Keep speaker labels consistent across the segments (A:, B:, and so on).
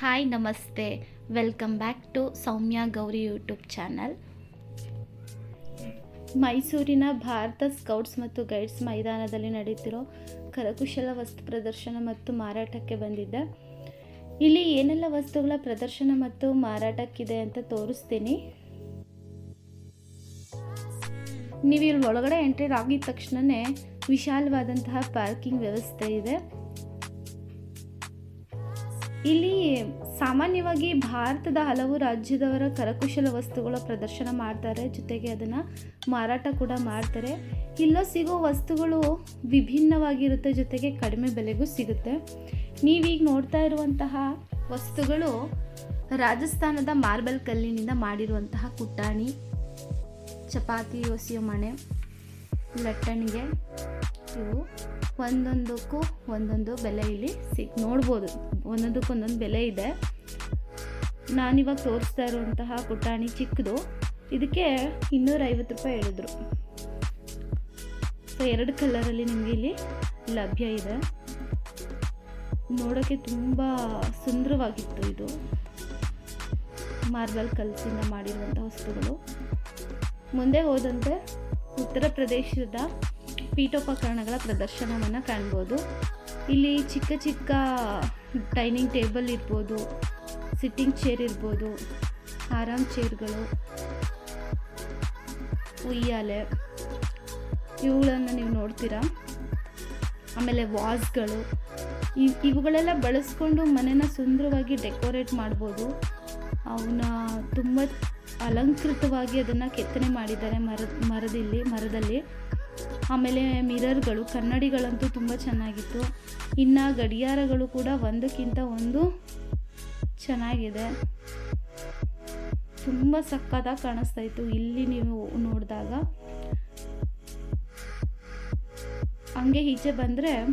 A: Hi, ನಮಸ್ತೆ. Welcome back to Soumya Gowri YouTube channel. ಮೈಸೂರಿನ Bharat scouts ಮತ್ತು ಗೈಡ್ಸ್ ಮೈದಾನದಲ್ಲಿ ನಡೆಯುತ್ತಿರೋ ಕರಕುಶಲ ವಸ್ತು ಪ್ರದರ್ಶನ ಮತ್ತು ಮಾರಾಟಕ್ಕೆ ಬಂದಿದ್ದೆ. ಇಲ್ಲಿ ಏನೆಲ್ಲ ವಸ್ತುಗಳ ಪ್ರದರ್ಶನ ಮತ್ತು ಮಾರಾಟಕ್ಕಿದೆ ಅಂತ ತೋರಿಸ್ತೀನಿ. ನೀವು ಇಲ್ಲಿ ಒಳಗಡೆ ಎಂಟ್ರಿ ಆಗಿದ ತಕ್ಷಣವೇ ವಿಶಾಲವಾದಂತಹ ಪಾರ್ಕಿಂಗ್ ವ್ಯವಸ್ಥೆ ಇದೆ. ಇಲ್ಲಿ ಸಾಮಾನ್ಯವಾಗಿ ಭಾರತದ ಹಲವು ರಾಜ್ಯದವರ ಕರಕುಶಲ ವಸ್ತುಗಳ ಪ್ರದರ್ಶನ ಮಾಡ್ತಾರೆ, ಜೊತೆಗೆ ಅದನ್ನು ಮಾರಾಟ ಕೂಡ ಮಾಡ್ತಾರೆ. ಇಲ್ಲೋ ಸಿಗೋ ವಸ್ತುಗಳು ವಿಭಿನ್ನವಾಗಿರುತ್ತೆ, ಜೊತೆಗೆ ಕಡಿಮೆ ಬೆಲೆಗೂ ಸಿಗುತ್ತೆ. ನೀವೀಗ ನೋಡ್ತಾ ಇರುವಂತಹ ವಸ್ತುಗಳು ರಾಜಸ್ಥಾನದ ಮಾರ್ಬಲ್ ಕಲ್ಲಿನಿಂದ ಮಾಡಿರುವಂತಹ ಕುಟ್ಟಾಣಿ, ಚಪಾತಿ ಯೋಸಿಯ ಮಣೆ, ಲಟ್ಟಣಿಗೆ ಇವು ಒಂದೊಂದಕ್ಕೂ ಒಂದೊಂದು ಬೆಲೆ ಇಲ್ಲಿ ಸಿಕ್ ನೋಡ್ಬೋದು. ಒಂದೊಂದಕ್ಕೂ ಒಂದೊಂದು ಬೆಲೆ ಇದೆ. ನಾನಿವಾಗ ತೋರಿಸ್ತಾ ಇರುವಂತಹ ಪುಟಾಣಿ ಚಿಕ್ಕದು ಇದಕ್ಕೆ ಇನ್ನೂರೈವತ್ತು ರೂಪಾಯಿ ಹೇಳಿದ್ರು. ಸೊ ಎರಡು ಕಲರಲ್ಲಿ ನಿಮಗೆ ಇಲ್ಲಿ ಲಭ್ಯ ಇದೆ. ನೋಡೋಕ್ಕೆ ತುಂಬ ಸುಂದರವಾಗಿತ್ತು ಇದು. ಮಾರ್ಬಲ್ ಕಲ್ಸಿಂದ ಮಾಡಿರುವಂಥ ವಸ್ತುಗಳು. ಮುಂದೆ ಹೋದಂತೆ ಉತ್ತರ ಪ್ರದೇಶದ ಪೀಠೋಪಕರಣಗಳ ಪ್ರದರ್ಶನವನ್ನು ಕಾಣ್ಬೋದು. ಇಲ್ಲಿ ಚಿಕ್ಕ ಚಿಕ್ಕ ಡೈನಿಂಗ್ ಟೇಬಲ್ ಇರ್ಬೋದು, ಸಿಟ್ಟಿಂಗ್ ಚೇರ್ ಇರ್ಬೋದು, ಆರಾಮ್ ಚೇರ್ಗಳು, ಉಯ್ಯಾಲೆ, ಇವುಗಳನ್ನು ನೀವು ನೋಡ್ತೀರಾ? ಆಮೇಲೆ ವಾಸ್ಗಳು ಇವು ಇವುಗಳೆಲ್ಲ ಬಳಸ್ಕೊಂಡು ಮನೆನ ಸುಂದರವಾಗಿ ಡೆಕೋರೇಟ್ ಮಾಡ್ಬೋದು. ಅವನ್ನ ತುಂಬ ಅಲಂಕೃತವಾಗಿ ಅದನ್ನು ಕೆತ್ತನೆ ಮಾಡಿದ್ದಾರೆ ಮರದ ಮರದಲ್ಲಿ ಮರದಲ್ಲಿ. ಆಮೇಲೆ ಮಿರರ್ಗಳು, ಕನ್ನಡಿಗಳಂತೂ ತುಂಬ ಚೆನ್ನಾಗಿತ್ತು. ಇನ್ನು ಗಡಿಯಾರಗಳು ಕೂಡ ಒಂದಕ್ಕಿಂತ ಒಂದು ಚೆನ್ನಾಗಿದೆ. ತುಂಬ ಸಕ್ಕತ್ತಾಗಿ ಕಾಣಿಸ್ತಾ ಇತ್ತು. ಇಲ್ಲಿ ನೀವು ನೋಡಿದಾಗ ಹಂಗೆ ಈಚೆ ಬಂದರೆ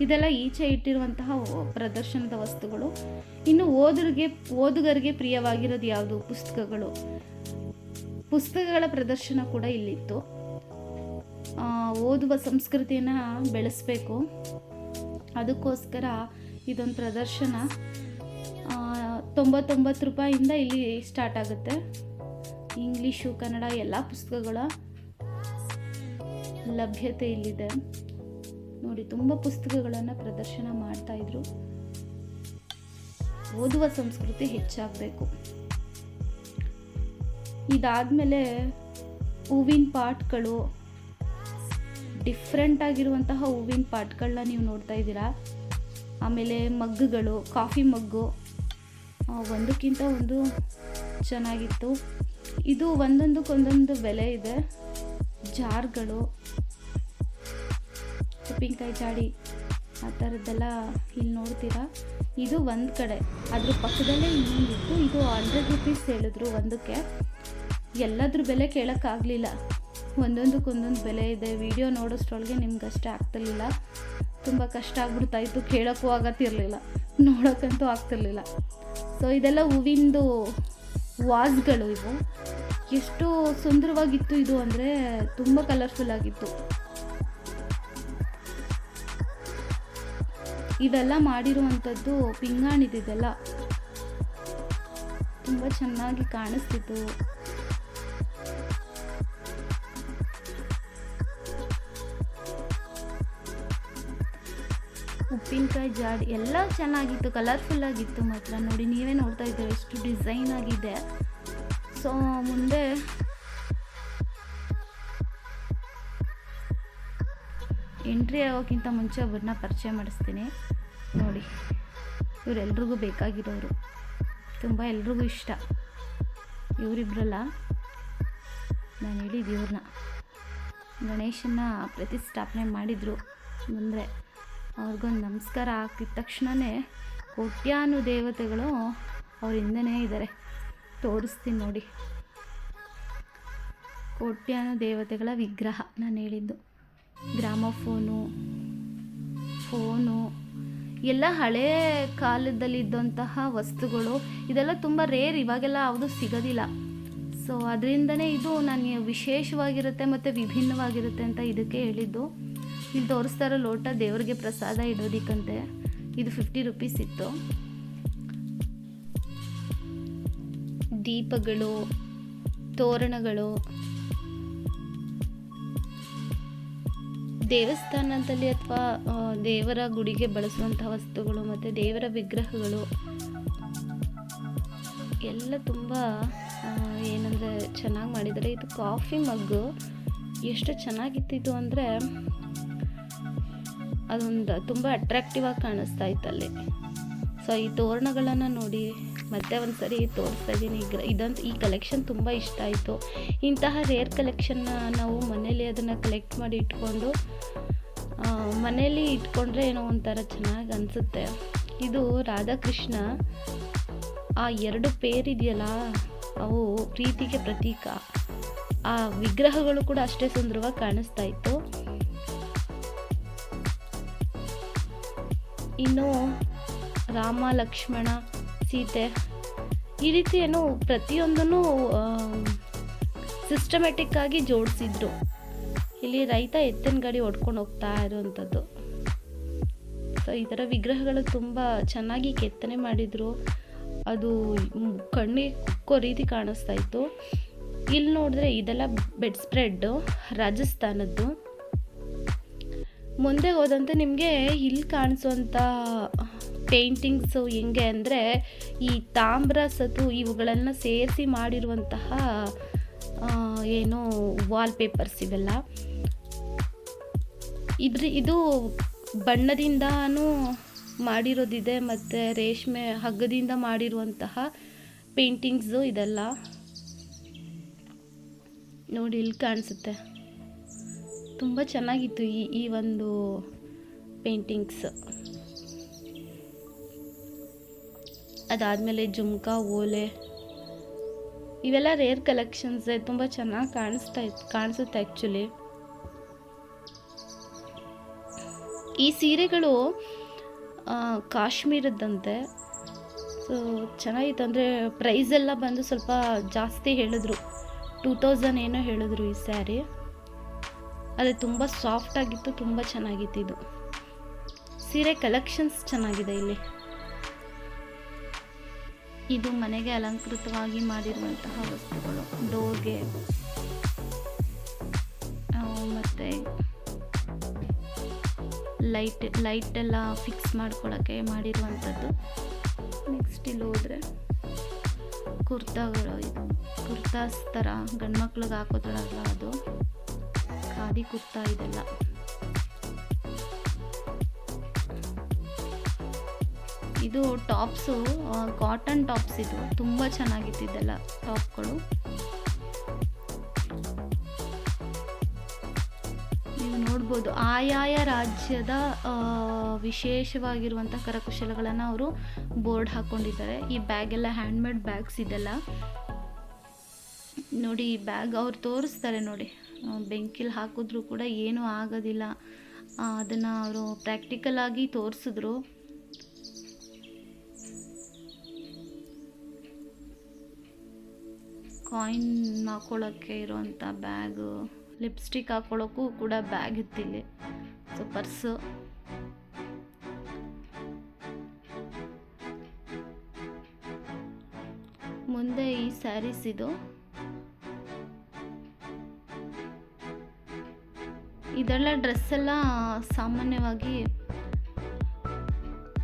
A: ಇದೆಲ್ಲ ಈಚೆ ಇಟ್ಟಿರುವಂತಹ ಪ್ರದರ್ಶನದ ವಸ್ತುಗಳು. ಇನ್ನು ಓದುಗರಿಗೆ ಓದುಗರಿಗೆ ಪ್ರಿಯವಾಗಿರೋದು ಯಾವುದು? ಪುಸ್ತಕಗಳು. ಪುಸ್ತಕಗಳ ಪ್ರದರ್ಶನ ಕೂಡ ಇಲ್ಲಿತ್ತು. ಓದುವ ಸಂಸ್ಕೃತಿನ ಬೆಳೆಸಬೇಕು. ಅದಕ್ಕೋಸ್ಕರ ಇದೊಂದು ಪ್ರದರ್ಶನ. ತೊಂಬತ್ತೊಂಬತ್ತು ರೂಪಾಯಿಂದ ಇಲ್ಲಿ ಸ್ಟಾರ್ಟ್ ಆಗುತ್ತೆ. ಇಂಗ್ಲೀಷು, ಕನ್ನಡ ಎಲ್ಲ ಪುಸ್ತಕಗಳ ಲಭ್ಯತೆ ಇಲ್ಲಿದೆ. ನೋಡಿ, ತುಂಬ ಪುಸ್ತಕಗಳನ್ನು ಪ್ರದರ್ಶನ ಮಾಡ್ತಾಯಿದ್ರು ಓದುವ ಸಂಸ್ಕೃತಿ ಹೆಚ್ಚಾಗಬೇಕು. ಇದಾದಮೇಲೆ ಹೂವಿನ ಪಾಟ್ಗಳು ಡಿಫ್ರೆಂಟ್ ಆಗಿರುವಂತಹ ಹೂವಿನ ಪಾಟ್ಗಳನ್ನ ನೀವು ನೋಡ್ತಾ ಇದ್ದೀರಾ? ಆಮೇಲೆ ಮಗ್ಗುಗಳು, ಕಾಫಿ ಮಗ್ಗು ಒಂದಕ್ಕಿಂತ ಒಂದು ಚೆನ್ನಾಗಿತ್ತು. ಇದು ಒಂದೊಂದಕ್ಕೊಂದೊಂದು ಬೆಲೆ ಇದೆ. ಜಾರ್ಗಳು, ಉಪ್ಪಿನಕಾಯಿ ಜಾಡಿ, ಆ ಥರದ್ದೆಲ್ಲ ಇಲ್ಲಿ ನೋಡ್ತೀರಾ? ಇದು ಒಂದು ಕಡೆ. ಅದ್ರ ಪಕ್ಕದಲ್ಲೇ ಇನ್ನೊಂದಿತ್ತು. ಇದು ಹಂಡ್ರೆಡ್ ರುಪೀಸ್ ಹೇಳಿದ್ರು ಒಂದಕ್ಕೆ. ಎಲ್ಲದ್ರ ಬೆಲೆ ಕೇಳೋಕ್ಕಾಗಲಿಲ್ಲ. ಒಂದೊಂದಕ್ಕೊಂದೊಂದು ಬೆಲೆ ಇದೆ. ವಿಡಿಯೋ ನೋಡೋಷ್ಟ್ರೊಳಗೆ ನಿಮ್ಗೆ ಅಷ್ಟೇ ಆಗ್ತಿರ್ಲಿಲ್ಲ. ತುಂಬ ಕಷ್ಟ ಆಗ್ಬಿಡ್ತಾಯಿತ್ತು. ಕೇಳೋಕ್ಕೂ ಆಗತ್ತಿರಲಿಲ್ಲ. ನೋಡೋಕ್ಕಂತೂ ಆಗ್ತಿರ್ಲಿಲ್ಲ. ಸೊ ಇದೆಲ್ಲ ಹೂವಿಂದು ವಾಸ್ಗಳು ಇವು. ಎಷ್ಟು ಸುಂದರವಾಗಿತ್ತು ಇದು ಅಂದರೆ ತುಂಬ ಕಲರ್ಫುಲ್ ಆಗಿತ್ತು. ಇವೆಲ್ಲ ಮಾಡಿರುವಂಥದ್ದು ಪಿಂಗಾಣಿದಿದೆಲ್ಲ. ತುಂಬ ಚೆನ್ನಾಗಿ ಕಾಣಿಸ್ತಿತ್ತು. ಉಪ್ಪಿನಕಾಯಿ ಜಾಡಿ ಎಲ್ಲ ಚೆನ್ನಾಗಿತ್ತು ಕಲರ್ಫುಲ್ ಆಗಿತ್ತು ಮಾತ್ರ. ನೋಡಿ, ನೀವೇ ನೋಡ್ತಾ ಇದ್ದೀವಿ ಎಷ್ಟು ಡಿಸೈನ್ ಆಗಿದೆ. ಸೊ ಮುಂದೆ ಎಂಟ್ರಿ ಆಗೋಕ್ಕಿಂತ ಮುಂಚೆ ಒಬ್ಬರನ್ನ ಪರಿಚಯ ಮಾಡಿಸ್ತೀನಿ. ನೋಡಿ, ಇವರೆಲ್ರಿಗೂ ಬೇಕಾಗಿರೋರು. ತುಂಬ ಎಲ್ರಿಗೂ ಇಷ್ಟ. ಇವರಿಬ್ರಲ್ಲ ನಾನು ಹೇಳಿದ್ದು ಇವ್ರನ್ನ. ಗಣೇಶನ ಪ್ರತಿಷ್ಠಾಪನೆ ಮಾಡಿದರು. ಮುಂದೆ ಅವ್ರಿಗೊಂದು ನಮಸ್ಕಾರ ಹಾಕಿದ ತಕ್ಷಣವೇ ಕೋಟ್ಯಾನು ದೇವತೆಗಳು ಅವ್ರ ಹಿಂದೆನೇ ಇದ್ದಾರೆ. ತೋರಿಸ್ತೀನಿ ನೋಡಿ. ಕೋಟ್ಯಾನು ದೇವತೆಗಳ ವಿಗ್ರಹ ನಾನು ಹೇಳಿದ್ದು. ಗ್ರಾಮಫೋನು, ಫೋನು, ಎಲ್ಲ ಹಳೇ ಕಾಲದಲ್ಲಿದ್ದಂತಹ ವಸ್ತುಗಳು, ಇದೆಲ್ಲ ತುಂಬ ರೇರ್, ಇವಾಗೆಲ್ಲ ಯಾವುದು ಸಿಗೋದಿಲ್ಲ. ಸೊ ಅದರಿಂದನೇ ಇದು ನನಗೆ ವಿಶೇಷವಾಗಿರುತ್ತೆ ಮತ್ತು ವಿಭಿನ್ನವಾಗಿರುತ್ತೆ ಅಂತ ಇದಕ್ಕೆ ಹೇಳಿದ್ದು. ಇಲ್ಲಿ ತೋರಿಸ್ತಾ ಇರೋ ಲೋಟ ದೇವರಿಗೆ ಪ್ರಸಾದ ಇಡೋದಿಕ್ಕಂತೆ ಇದು ಫಿಫ್ಟಿ ರುಪೀಸ್ ಇತ್ತು. ದೀಪಗಳು, ತೋರಣಗಳು. ದೇವಸ್ಥಾನದಲ್ಲಿ ಅಥವಾ ದೇವರ ಗುಡಿಗೆ ಬಳಸುವಂತಹ ವಸ್ತುಗಳು ಮತ್ತು ದೇವರ ವಿಗ್ರಹಗಳು, ಎಲ್ಲ ತುಂಬ ಏನಂದರೆ ಚೆನ್ನಾಗಿ ಮಾಡಿದ್ದಾರೆ. ಇದು ಕಾಫಿ ಮಗ್ಗು ಎಷ್ಟು ಚೆನ್ನಾಗಿತ್ತು ಅಂದರೆ ಅದೊಂದು ತುಂಬ ಅಟ್ರಾಕ್ಟಿವ್ ಆಗಿ ಕಾಣಿಸ್ತಾ ಇತ್ತು ಅಲ್ಲಿ ಸೊ ಈ ತೋರಣಗಳನ್ನು ನೋಡಿ ಮತ್ತೆ ಒಂದು ಸರಿ ತೋರಿಸ್ತಾ ಇದ್ದೀನಿ. ಈಗ ಇದಂತ ಈ ಕಲೆಕ್ಷನ್ ತುಂಬ ಇಷ್ಟ ಆಯಿತು. ಇಂತಹ ರೇರ್ ಕಲೆಕ್ಷನ್ನ ನಾವು ಮನೇಲಿ ಅದನ್ನು ಕಲೆಕ್ಟ್ ಮಾಡಿ ಇಟ್ಕೊಂಡು ಮನೇಲಿ ಇಟ್ಕೊಂಡ್ರೆ ಏನೋ ಒಂಥರ ಚೆನ್ನಾಗಿ ಅನಿಸುತ್ತೆ. ಇದು ರಾಧಾಕೃಷ್ಣ, ಆ ಎರಡು ಪೇರ್ ಇದೆಯಲ್ಲ ಅವು ಪ್ರೀತಿಗೆ ಪ್ರತೀಕ. ಆ ವಿಗ್ರಹಗಳು ಕೂಡ ಅಷ್ಟೇ ಸುಂದರವಾಗಿ ಕಾಣಿಸ್ತಾ ಇತ್ತು. ಇನ್ನು ರಾಮ, ಲಕ್ಷ್ಮಣ, ಸೀತೆ ಈ ರೀತಿ ಏನು ಪ್ರತಿಯೊಂದನ್ನು ಸಿಸ್ಟಮೆಟಿಕ್ಕಾಗಿ ಜೋಡಿಸಿದ್ರು. ಇಲ್ಲಿ ರೈತ ಎತ್ತಿನ ಗಾಡಿ ಹೊಡ್ಕೊಂಡು ಹೋಗ್ತಾ ಇರುವಂಥದ್ದು. ಸೊ ಈ ಥರ ವಿಗ್ರಹಗಳು ತುಂಬ ಚೆನ್ನಾಗಿ ಕೆತ್ತನೆ ಮಾಡಿದರು. ಅದು ಕಣ್ಣಿಗೆ ಕುಕ್ಕೋ ರೀತಿ ಕಾಣಿಸ್ತಾ ಇತ್ತು. ಇಲ್ಲಿ ನೋಡಿದ್ರೆ ಇದೆಲ್ಲ ಬೆಡ್ ಸ್ಪ್ರೆಡ್ಡು, ರಾಜಸ್ಥಾನದ್ದು. ಮುಂದೆ ಹೋದಂತೆ ನಿಮಗೆ ಇಲ್ಲಿ ಕಾಣಿಸುವಂಥ ಪೇಂಟಿಂಗ್ಸು ಹೆಂಗೆ ಅಂದರೆ ಈ ತಾಮ್ರ ಸತು ಇವುಗಳನ್ನು ಸೇರಿಸಿ ಮಾಡಿರುವಂತಹ ಏನು ವಾಲ್ಪೇಪರ್ಸ್ ಇವೆಲ್ಲ. ಇದ್ರ, ಇದು ಬಣ್ಣದಿಂದನೂ ಮಾಡಿರೋದಿದೆ ಮತ್ತು ರೇಷ್ಮೆ ಹಗ್ಗದಿಂದ ಮಾಡಿರುವಂತಹ ಪೇಂಟಿಂಗ್ಸು ಇದೆಲ್ಲ. ನೋಡಿ, ಇಲ್ಲಿ ಕಾಣಿಸುತ್ತೆ. ತುಂಬ ಚೆನ್ನಾಗಿತ್ತು ಈ ಈ ಒಂದು ಪೇಂಟಿಂಗ್ಸ್ ಅದಾದಮೇಲೆ ಜುಮ್ಕಾ, ಓಲೆ, ಇವೆಲ್ಲ ರೇರ್ ಕಲೆಕ್ಷನ್ಸ್ ತುಂಬ ಚೆನ್ನಾಗಿ ಕಾಣಿಸ್ತಾ ಇತ್ತು ಕಾಣಿಸುತ್ತೆ ಆ್ಯಕ್ಚುಲಿ ಈ ಸೀರೆಗಳು ಕಾಶ್ಮೀರದಂತೆ ಸೊ ಚೆನ್ನಾಗಿತ್ತು. ಅಂದರೆ ಪ್ರೈಸ್ ಎಲ್ಲ ಬಂದು ಸ್ವಲ್ಪ ಜಾಸ್ತಿ ಹೇಳಿದ್ರು. ಟೂ ತೌಸಂಡ್ ಏನೋ ಹೇಳಿದ್ರು ಈ ಸ್ಯಾರಿ ಅದೇ ತುಂಬ ಸಾಫ್ಟ್ ಆಗಿತ್ತು, ತುಂಬ ಚೆನ್ನಾಗಿತ್ತು ಇದು. ಸೀರೆ ಕಲೆಕ್ಷನ್ಸ್ ಚೆನ್ನಾಗಿದೆ ಇಲ್ಲಿ. ಇದು ಮನೆಗೆ ಅಲಂಕೃತವಾಗಿ ಮಾಡಿರುವಂತಹ ವಸ್ತುಗಳು, ಡೋರ್ಗೆ. ಮತ್ತು ಲೈಟ್ ಲೈಟ್ ಎಲ್ಲ ಫಿಕ್ಸ್ ಮಾಡ್ಕೊಳ್ಳೋಕ್ಕೆ ಮಾಡಿರುವಂಥದ್ದು. ನೆಕ್ಸ್ಟ್ ಇಲ್ಲಿ ಹೋದರೆ ಕುರ್ತಾಗಳು, ಇದು ಕುರ್ತಾಸ್ ಥರ ಗಂಡ್ಮಕ್ಳಿಗೆ ಹಾಕೋದ್ರಲ್ಲ ಅದು. ಖಾದಿ ಕುರ್ತಾ ಇದೆಲ್ಲ. ಇದು ಟಾಪ್ಸು ಕಾಟನ್ ಟಾಪ್ಸ್ ಇದು. ತುಂಬ ಚೆನ್ನಾಗಿತ್ತಿದ್ದೆಲ್ಲ ಟಾಪ್ಗಳು. ನೀವು ನೋಡ್ಬೋದು, ಆಯಾಯ ರಾಜ್ಯದ ವಿಶೇಷವಾಗಿರುವಂಥ ಕರಕುಶಲಗಳನ್ನು ಅವರು ಬೋರ್ಡ್ ಹಾಕ್ಕೊಂಡಿದ್ದಾರೆ ಈ ಬ್ಯಾಗೆಲ್ಲ ಹ್ಯಾಂಡ್ಮೇಡ್ ಬ್ಯಾಗ್ಸ್ ಇದೆಲ್ಲ. ನೋಡಿ ಈ ಬ್ಯಾಗ್ ಅವ್ರು ತೋರಿಸ್ತಾರೆ ನೋಡಿ. ಬೆಂಕಿಲಿ ಹಾಕಿದ್ರು ಕೂಡ ಏನೂ ಆಗೋದಿಲ್ಲ. ಅದನ್ನು ಅವರು ಪ್ರಾಕ್ಟಿಕಲಾಗಿ ತೋರಿಸಿದ್ರು. ಕಾಯಿನ್ ಹಾಕೊಳ್ಳೋಕ್ಕೆ ಇರೋವಂಥ ಬ್ಯಾಗು ಲಿಪ್ಸ್ಟಿಕ್ ಹಾಕೊಳ್ಳೋಕ್ಕೂ ಕೂಡ ಬ್ಯಾಗ್ ಇತ್ತಿಲ್ಲಿ ಸೊ ಪರ್ಸು ಮುಂದೆ ಈ ಸ್ಯಾರೀಸ್ ಇದು. ಇದೆಲ್ಲ ಡ್ರೆಸ್ ಎಲ್ಲ ಸಾಮಾನ್ಯವಾಗಿ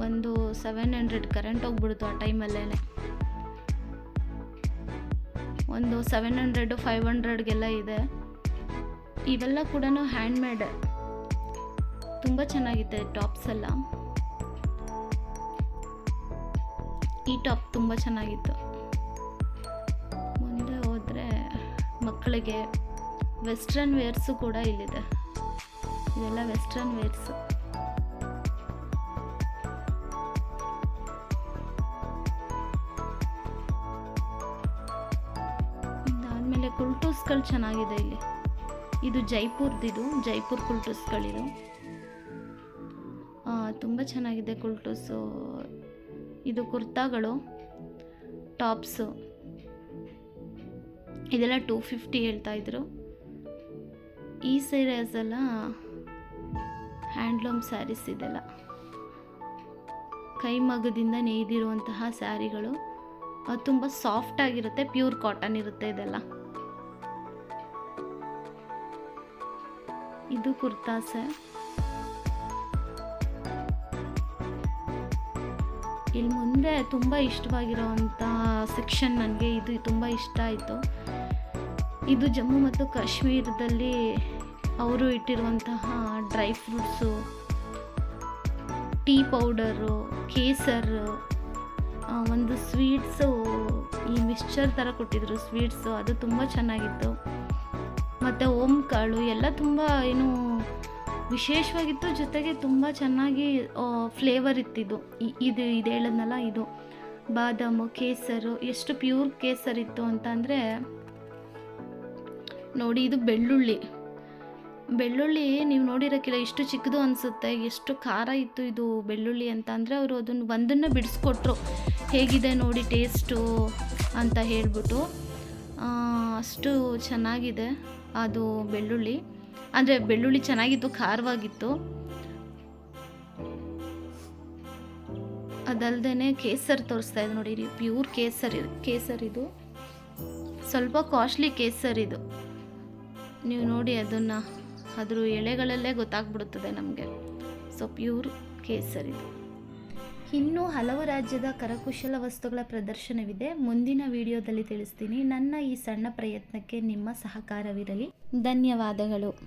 A: ಒಂದು ಸೆವೆನ್ ಹಂಡ್ರೆಡ್ ಕರೆಂಟ್ ಹೋಗ್ಬಿಡ್ತು ಆ ಟೈಮಲ್ಲೇ ಒಂದು ಸೆವೆನ್ ಹಂಡ್ರೆಡು, ಫೈವ್ ಹಂಡ್ರೆಡ್ಗೆಲ್ಲ ಇದೆ. ಇವೆಲ್ಲ ಕೂಡ ಹ್ಯಾಂಡ್ಮೇಡ್. ತುಂಬ ಚೆನ್ನಾಗಿದೆ ಟಾಪ್ಸ್ ಎಲ್ಲ. ಈ ಟಾಪ್ ತುಂಬ ಚೆನ್ನಾಗಿತ್ತು. ಮುಂದೆ ಹೋದರೆ ಮಕ್ಕಳಿಗೆ ವೆಸ್ಟ್ರನ್ ವೇರ್ಸು ಕೂಡ ಇಲ್ಲಿದೆ. ಇದೆಲ್ಲ ವೆಸ್ಟರ್ನ್ ವೇರ್ಸು. ಇದಾದಮೇಲೆ ಕುಲ್ಟೂಸ್ಗಳು ಚೆನ್ನಾಗಿದೆ ಇಲ್ಲಿ. ಇದು ಜೈಪುರ್ದಿದು, ಜೈಪುರ್ ಕುಲ್ಟೂಸ್ಗಳಿದು. ತುಂಬ ಚೆನ್ನಾಗಿದೆ ಕುಲ್ಟೂಸು. ಇದು ಕುರ್ತಾಗಳು, ಟಾಪ್ಸು. ಇದೆಲ್ಲ ಟೂ ಫಿಫ್ಟಿ ಹೇಳ್ತಾ ಇದ್ರು. ಈ ಸೀರೆಸ್ ಎಲ್ಲ ಹ್ಯಾಂಡ್ಲೂಮ್ ಸ್ಯಾರೀಸ್ ಇದೆಲ್ಲ. ಕೈಮಗ್ಗದಿಂದ ನೇಯ್ದಿರುವಂತಹ ಸ್ಯಾರಿಗಳು. ಅದು ತುಂಬ ಸಾಫ್ಟ್ ಆಗಿರುತ್ತೆ, ಪ್ಯೂರ್ ಕಾಟನ್ ಇರುತ್ತೆ ಇದೆಲ್ಲ. ಇದು ಕುರ್ತಾ ಸರ್. ಇಲ್ಲಿ ಮುಂದೆ ತುಂಬ ಇಷ್ಟವಾಗಿರೋವಂಥ ಸೆಕ್ಷನ್ ನನಗೆ ಇದು ತುಂಬ ಇಷ್ಟ ಆಯಿತು. ಇದು ಜಮ್ಮು ಮತ್ತು ಕಾಶ್ಮೀರದಲ್ಲಿ ಅವರು ಇಟ್ಟಿರುವಂತಹ ಡ್ರೈ ಫ್ರೂಟ್ಸು, ಟೀ ಪೌಡರು, ಕೇಸರು ಒಂದು ಸ್ವೀಟ್ಸು, ಈ ಮಿಕ್ಸ್ಚರ್ ಥರ ಕೊಟ್ಟಿದ್ರು ಸ್ವೀಟ್ಸು, ಅದು ತುಂಬ ಚೆನ್ನಾಗಿತ್ತು. ಮತ್ತು ಓಮ್ ಕಾಳು ಎಲ್ಲ ತುಂಬ ಏನು ವಿಶೇಷವಾಗಿತ್ತು, ಜೊತೆಗೆ ತುಂಬ ಚೆನ್ನಾಗಿ ಫ್ಲೇವರ್ ಇತ್ತಿದ್ದು. ಇದು ಇದು ಹೇಳೋದ್ನಲ್ಲ, ಇದು ಬಾದಾಮು, ಕೇಸರು, ಎಷ್ಟು ಪ್ಯೂರ್ ಕೇಸರ್ ಇತ್ತು ಅಂತ ಅಂದರೆ ನೋಡಿ ಇದು ಬೆಳ್ಳುಳ್ಳಿ. ಬೆಳ್ಳುಳ್ಳಿ ನೀವು ನೋಡಿರೋಕ್ಕಿಲ್ಲ ಎಷ್ಟು ಚಿಕ್ಕದು ಅನಿಸುತ್ತೆ, ಎಷ್ಟು ಖಾರ ಇತ್ತು ಇದು ಬೆಳ್ಳುಳ್ಳಿ ಅಂತ ಅಂದರೆ ಅವರು ಅದನ್ನು ಒಂದನ್ನು ಬಿಡಿಸ್ಕೊಟ್ರು. ಹೇಗಿದೆ ನೋಡಿ ಟೇಸ್ಟು ಅಂತ ಹೇಳಿಬಿಟ್ಟು ಅಷ್ಟು ಚೆನ್ನಾಗಿದೆ ಅದು ಬೆಳ್ಳುಳ್ಳಿ. ಅಂದರೆ ಬೆಳ್ಳುಳ್ಳಿ ಚೆನ್ನಾಗಿತ್ತು, ಖಾರವಾಗಿತ್ತು. ಅದಲ್ಲದೆ ಕೇಸರ್ ತೋರಿಸ್ತಾ ಇದೆ ನೋಡಿ ಪ್ಯೂರ್ ಕೇಸರಿ ಕೇಸರ್ ಇದು. ಸ್ವಲ್ಪ ಕಾಸ್ಟ್ಲಿ ಕೇಸರ್ ಇದು. ನೀವು ನೋಡಿ ಅದನ್ನು. ಅದ್ರ ಎಳೆಗಳಲ್ಲೇ ಗೊತ್ತಾಗ್ಬಿಡುತ್ತದೆ ನಮಗೆ. ಸೊ ಪ್ಯೂರ್ ಕೇಸರಿ. ಇನ್ನೂ ಹಲವು ರಾಜ್ಯದ ಕರಕುಶಲ ವಸ್ತುಗಳ ಪ್ರದರ್ಶನವಿದೆ. ಮುಂದಿನ ವಿಡಿಯೋದಲ್ಲಿ ತಿಳಿಸ್ತೀನಿ. ನನ್ನ ಈ ಸಣ್ಣ ಪ್ರಯತ್ನಕ್ಕೆ ನಿಮ್ಮ ಸಹಕಾರವಿರಲಿ. ಧನ್ಯವಾದಗಳು.